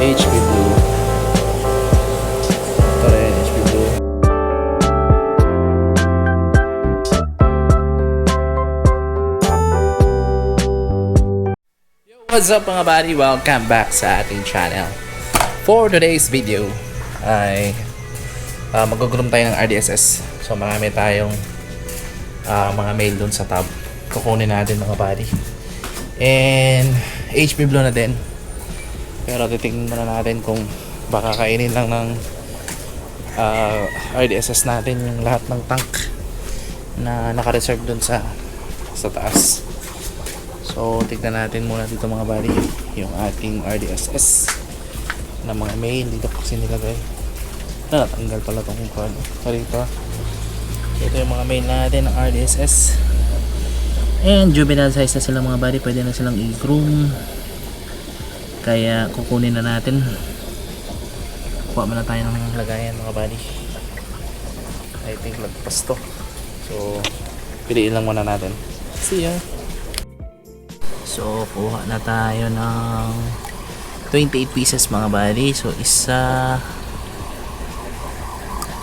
HP Blue. Ito rin, HP Blue. Yo, what's up mga buddy? Welcome back sa ating channel. For today's video ay uh, magugulong tayo ng RDSS. So marami tayong uh, mga mail doon sa tab. Kukunin natin mga buddy. And HP Blue na din pero titingnan muna natin kung baka kainin lang ng ah, RDSS natin yung lahat ng tank na naka-reserve dun sa sa taas. So, tignan natin muna dito mga buddy yung ating RDSS na mga mail dito kasi nilagay. Na, natanggal pala itong card. Karito. Ito yung mga mail natin ng RDSS. And juvenile size na sila mga buddy. Pwede na silang i-groom. Kaya kukunin na natin. Kuha muna tayo ng lagayan mga buddy. I think lagpas to. So, piliin lang muna natin. See ya! So, kuha na tayo ng 28 pieces mga buddy. So, isa,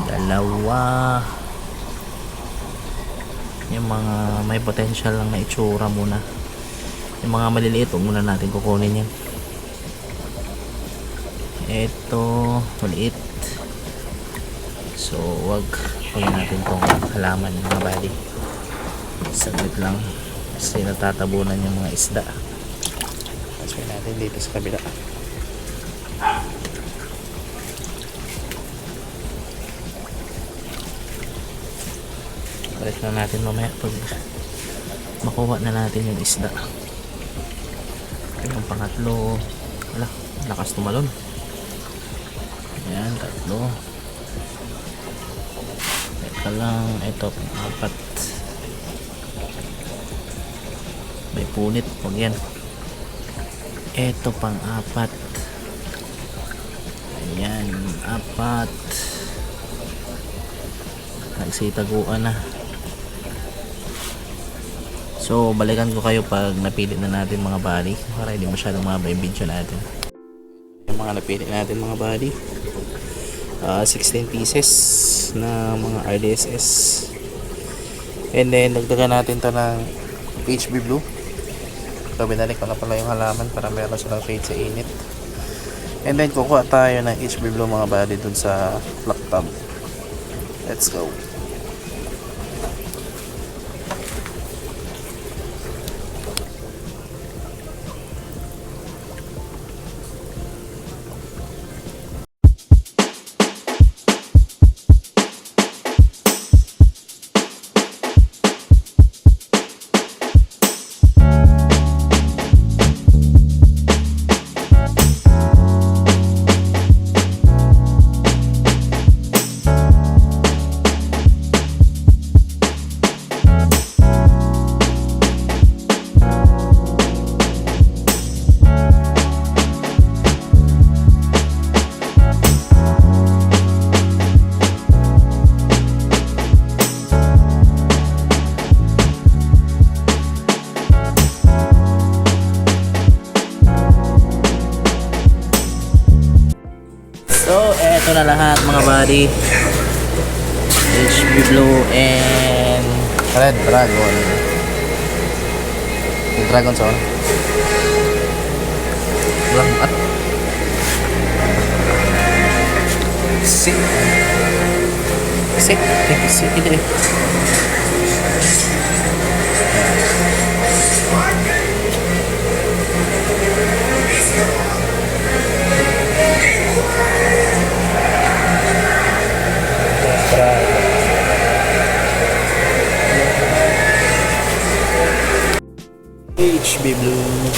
dalawa, yung mga may potential lang na itsura muna. Yung mga maliliit, muna natin kukunin yan. Ito, maliit. So, wag huwag natin tong halaman mga buddy. Saglit lang. Kasi natatabunan yung mga isda. Transfer natin dito sa kabila. Balik na natin mamaya pag makuha na natin yung isda. Yung pangatlo. Wala lakas tumalon yan tatlo. Ito lang ito apat. May punit huwag yan. Eto pang apat. Ayan apat. Nagsitaguan na. So balikan ko kayo pag napili na natin mga body para hindi masyadong mahaba yung video natin. Yung mga napili natin mga body Ah, 16 pieces na mga RDSS and then dagdagan natin to ng HB blue So, binalik ko na pala yung halaman para meron silang shade sa init. And then, kukuha tayo ng HB Blue mga body dun sa lock tub. Let's go. Eto na lahat mga buddy. HB Blue and Red Dragon. Yung Dragon sa Blank at Sick. Sick. Thank you, sick. HB Blue.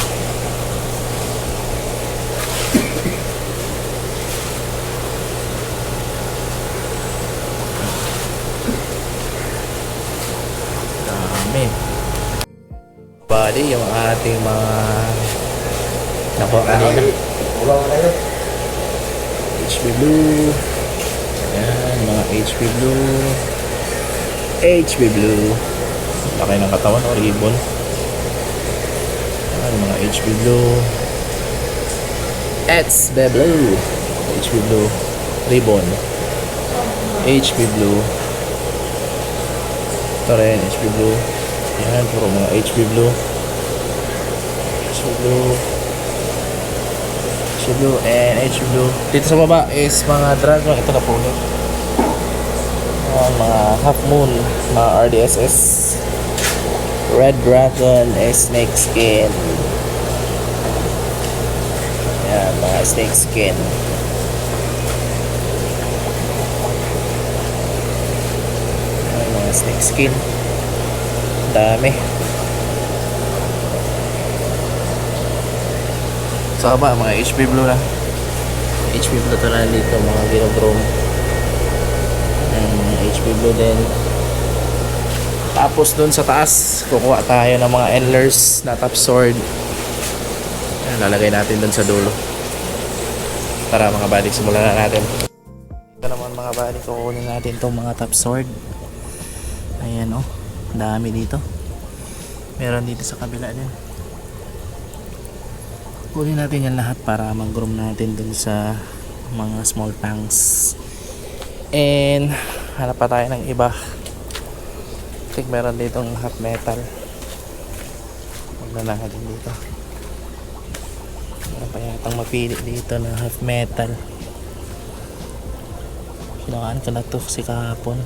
Dami. Bali, yung ating mga nakuha kanina. HB Blue. Yan, mga HB Blue. HB Blue. Laki ng katawan o ribbon. Yan, mga HB Blue. HB Blue. HB Blue. Ribbon. HB Blue. Ito rin, HB Blue. Yan, puro mga HB Blue. HB Blue. HB Blue and HB Blue. Dito sa baba is mga dragon. Ito na punit. Ayan, mga half moon, mga RDSS. Red Dragon Snake Skin. Ayan, mga snake skin. Ayan, mga snake skin. Dami. Sa ba, mga HP Blue na. HP Blue to na dito, mga ginogrome. Ayan, mga HP Blue din. Tapos dun sa taas, kukuha tayo ng mga endlers na top sword. Lalagay natin dun sa dulo. Tara mga buddy, simulan na natin. Ito naman mga buddy, kukunin natin itong mga top sword. Ayan oh, dami dito. Meron dito sa kabila din. Kunin natin yan lahat para mag-groom natin dun sa mga small tanks. And hanap pa tayo ng iba. I think meron ditong half metal. Magna din dito. Meron pa yatang mapili dito na half metal. Kinakaan ko na to si kahapon.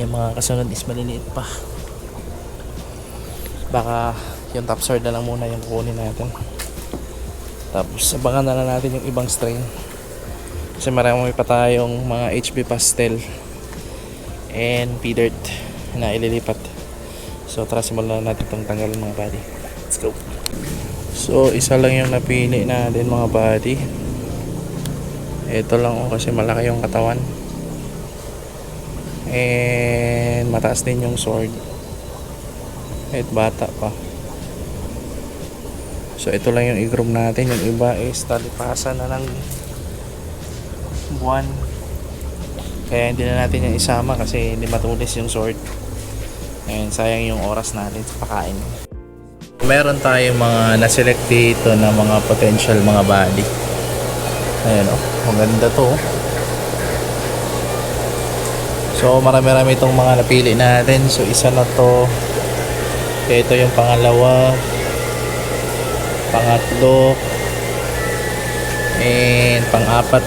Yung mga kasunod is maliliit pa. Baka yung top sword na lang muna yung kukunin natin. Tapos abangan na lang natin yung ibang strain. Kasi marami pa tayong mga HB pastel and P-Dirt na ililipat. So tara simulan na natin itong tanggalin mga buddy. Let's go. So isa lang yung napili natin mga buddy. Ito lang oh, kasi malaki yung katawan. And mataas din yung sword. Kahit bata pa. So ito lang yung i-groom natin. Yung iba is talipasan na ng buwan. Kaya hindi na natin yung isama kasi hindi matulis yung sword. And sayang yung oras natin sa pakain. Meron tayong mga na-select dito na mga potential mga body. Ayan oh, maganda to. oh. So marami-rami itong mga napili natin. So isa na to. Ito yung pangalawa. Pangatlo. And pang-apat.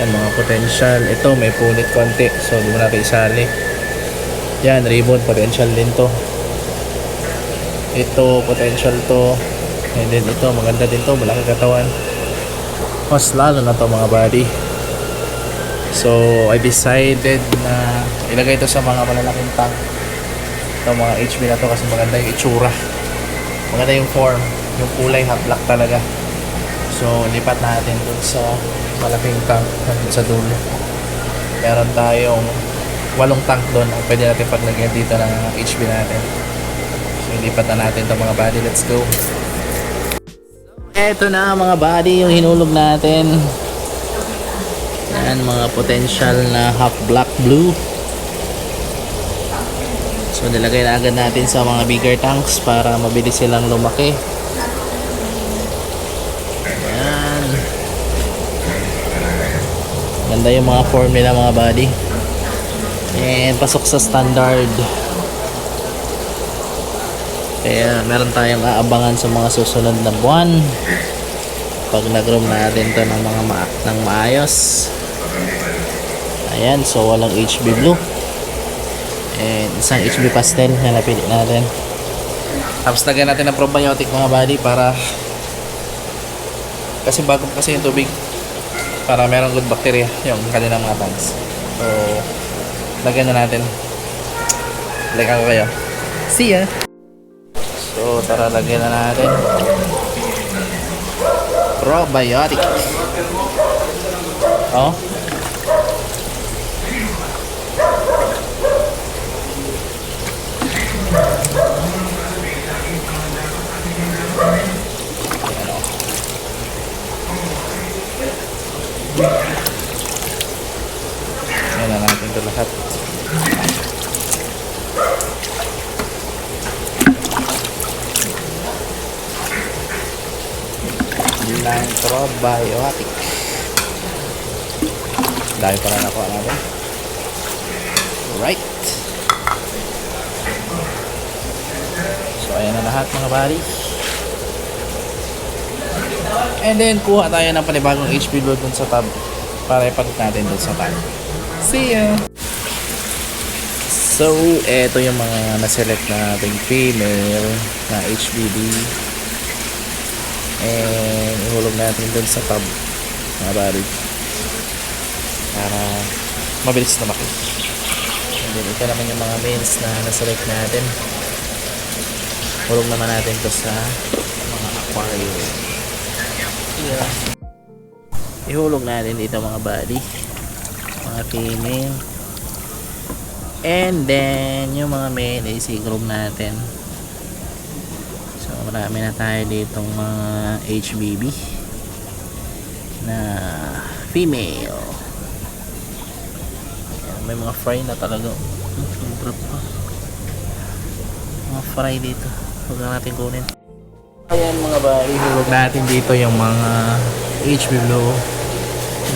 Yan mga potential. Ito may punit konti. So di mo natin isali. Yan, ribbon potential din to. Ito potential to. And then ito maganda din to. Malaki katawan. Mas lalo na to mga body. So I decided na ilagay ito sa mga malalaking tank. Ito mga HB na to kasi maganda yung itsura. Maganda yung form. Yung kulay half black talaga. So lipat natin dun sa malaking tank nandun sa dulo. Meron tayong walong tank doon ang pwede natin paglagyan dito ng HB natin. So ilipat na natin itong mga body. Let's go. Eto na mga body yung hinulog natin. Yan mga potential na half black blue. So nilagay na agad natin sa mga bigger tanks para mabilis silang lumaki. Yan. Ganda yung mga form nila mga body. And pasok sa standard. Kaya meron tayong aabangan sa mga susunod na buwan. Pag nag-room natin to ng mga ma ng maayos. Ayan, so walang HB blue. And isang HB pastel na napili natin. Tapos lagyan natin ng probiotic mga body para kasi bago kasi yung tubig para merong good bacteria yung kanilang mga tanks. So, lagyan na natin. Lagyan ko kayo. See ya! So, tara lagyan na natin. Probiotic. Oh. Ayan na natin ito lahat. ng probiotic. Dahil pala nakuha natin. Right. So, ayan na lahat mga buddy. And then, kuha tayo ng panibagong HP load dun sa tab para ipalit natin dun sa tab. See ya! So, eto yung mga na-select nating female na HBD. And, ihulog natin dun sa tab mga bari. Para mabilis na maki. And then, ito naman yung mga males na na-select natin. Hulog naman natin to sa mga aquarium. Yeah. Ihulog natin dito mga body. Mga female. And then, yung mga male ay sigroup natin. Marami na tayo ditong mga HBB na female. May mga fry na talaga. Hmm, Sobra pa. Mga fry dito. Huwag na natin kunin. Ayan mga ba, ihulog natin dito yung mga HB Blue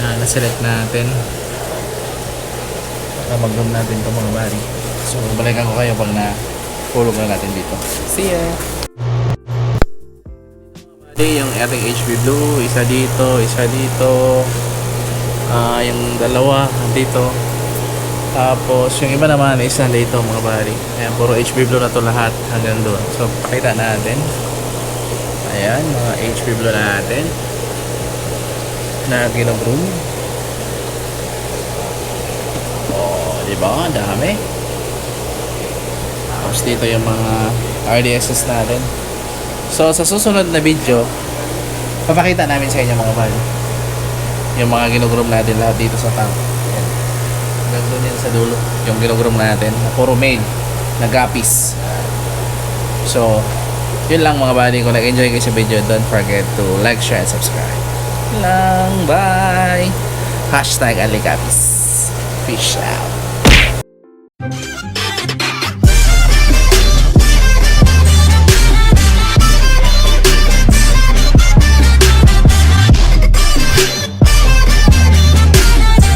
na naselect natin para mag-room natin itong mga bari. So, balikan ko kayo pag na hulog na natin dito. See ya! Bali, yung ating HB Blue, isa dito, isa dito, ah yung dalawa dito, tapos yung iba naman isa dito mga bari. Ayan, puro HB Blue na to lahat hanggang doon. So, pakita natin. Ayan, mga HB Blue natin na ginag-room. Oh, di ba? Dami. Tapos dito yung mga RDSS natin. So, sa susunod na video, papakita namin sa inyo mga bali. Yung mga ginugrum natin lahat dito sa tank. Ayan. Doon yan sa dulo. Yung ginugrum natin. Na puro main. Na gapis. So, yun lang mga buddy. Kung nag-enjoy kayo sa video, don't forget to like, share, and subscribe. Lang. Bye! Hashtag Alikapis. Fish out.